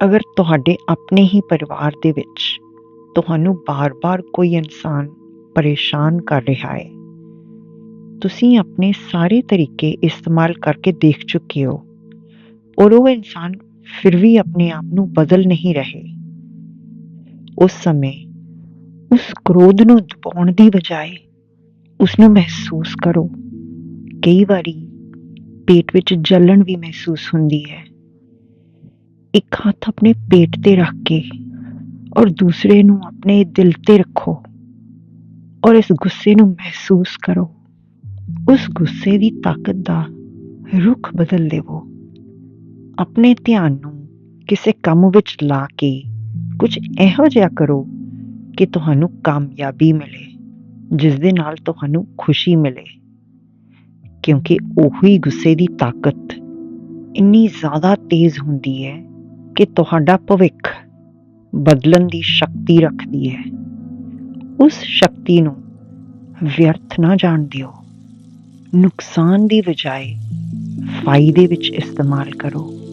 ਅਗਰ ਤੁਹਾਡੇ ਆਪਣੇ ਹੀ ਪਰਿਵਾਰ ਦੇ ਵਿੱਚ ਤੁਹਾਨੂੰ ਬਾਰ-ਬਾਰ ਕੋਈ ਇਨਸਾਨ ਪਰੇਸ਼ਾਨ ਕਰ ਰਿਹਾ ਹੈ, ਤੁਸੀਂ ਆਪਣੇ ਸਾਰੇ ਤਰੀਕੇ ਇਸਤੇਮਾਲ ਕਰਕੇ ਦੇਖ ਚੁੱਕੇ ਹੋ ਔਰ ਉਹ ਇਨਸਾਨ ਫਿਰ ਵੀ ਆਪਣੇ ਆਪ ਨੂੰ ਬਦਲ ਨਹੀਂ ਰਹੇ। ਉਸ ਸਮੇਂ ਉਸ ਕ੍ਰੋਧ ਨੂੰ ਦਬਾਉਣ ਦੀ ਬਜਾਏ ਉਸ ਨੂੰ ਮਹਿਸੂਸ ਕਰੋ, ਕਈ ਵਾਰੀ ਪੇਟ ਵਿੱਚ ਜਲਣ ਵੀ ਮਹਿਸੂਸ ਹੁੰਦੀ ਹੈ। ਇੱਕ ਹੱਥ ਆਪਣੇ ਪੇਟ ਤੇ ਰੱਖ ਕੇ ਔਰ ਦੂਸਰੇ ਨੂੰ ਆਪਣੇ ਦਿਲ ਤੇ ਰੱਖੋ ਔਰ ਇਸ ਗੁੱਸੇ ਨੂੰ ਮਹਿਸੂਸ ਕਰੋ। ਉਸ ਗੁੱਸੇ ਦੀ ਤਾਕਤ ਦਾ ਰੁਖ ਬਦਲ ਦੇਵੋ। ਆਪਣੇ ਧਿਆਨ ਨੂੰ ਕਿਸੇ ਕੰਮ ਵਿੱਚ ਲਾ ਕੇ ਕੁਝ ਇਹੋ ਜਿਹਾ ਕਰੋ ਕਿ ਤੁਹਾਨੂੰ ਕਾਮਯਾਬੀ ਮਿਲੇ, ਜਿਸ ਦੇ ਨਾਲ ਤੁਹਾਨੂੰ ਖੁਸ਼ੀ ਮਿਲੇ। ਕਿਉਂਕਿ ਉਹੀ ਗੁੱਸੇ ਦੀ ਤਾਕਤ ਇੰਨੀ ਜ਼ਿਆਦਾ ਤੇਜ਼ ਹੁੰਦੀ ਹੈ ਕਿ ਤੁਹਾਡਾ ਭਵਿੱਖ ਬਦਲਣ ਦੀ ਸ਼ਕਤੀ ਰੱਖਦੀ ਹੈ। ਉਸ ਸ਼ਕਤੀ ਨੂੰ ਵਿਅਰਥ ਨਾ ਜਾਣ ਦਿਓ। ਨੁਕਸਾਨ ਦੀ ਬਜਾਏ ਫਾਇਦੇ ਵਿੱਚ ਇਸਤੇਮਾਲ ਕਰੋ।